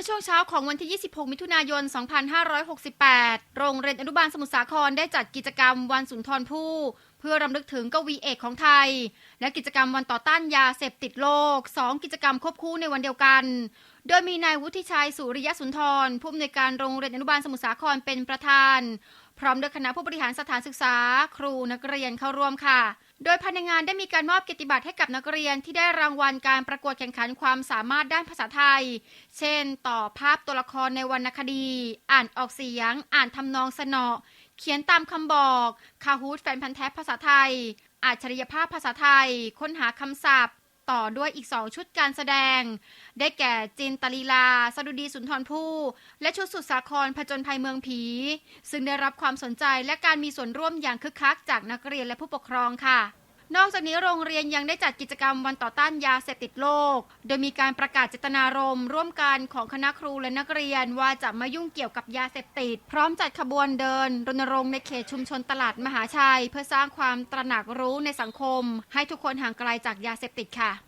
มื่อช่วงเช้าของวันที่ 26 มิถุนายน 2568 โรงเรียนอนุบาลสมุทรสาครได้จัดกิจกรรมวันสุนทรภู่เพื่อรำลึกถึงกวีเอกของไทย และกิจกรรมวันต่อต้านยาเสพติดโลก 2 กิจกรรมควบคู่ในวันเดียวกัน โดยมีนายวุฒิชัยสุริยสุนทรผู้อำนวยการโรงเรียนอนุบาลสมุทรสาครเป็นประธาน พร้อมด้วยคณะผู้บริหารสถานศึกษา ครูนักเรียนเข้าร่วมค่ะ โดยภายในงานได้มีการมอบเกียรติบัตรให้กับนักเรียนที่ได้รางวัลการประกวดแข่งขันความสามารถด้านภาษาไทย เช่น ต่อภาพตัวละครในวรรณคดี อ่านออกเสียง อ่านทำนองสนอเขียนตามคำบอกคาฮูดแฟนพันธ์แท้ภาษาไทยอัจฉริยภาพภาษาไทย ค้นหาคำศัพท์ ต่อด้วยอีก 2 ชุดการแสดง ได้แก่จินตลีลา สดุดีสุนทรภู่ และชุดสุดสาครผจญภัยเมืองผี ซึ่งได้รับความสนใจและการมีส่วนร่วมอย่างคึกคักจากนักเรียนและผู้ปกครองค่ะ นอกจากนี้โรงเรียนยังได้จัดกิจกรรมวันต่อต้านยาเสพติดโลก โดยมีการประกาศเจตนารมณ์ร่วมกันของคณะครูและนักเรียนว่าจะไม่ยุ่งเกี่ยวกับยาเสพติด พร้อมจัดขบวนเดิน รณรงค์ในเขตชุมชนตลาดมหาชัย เพื่อสร้างความตระหนักรู้ในสังคม ให้ทุกคนห่างไกลจากยาเสพติดค่ะ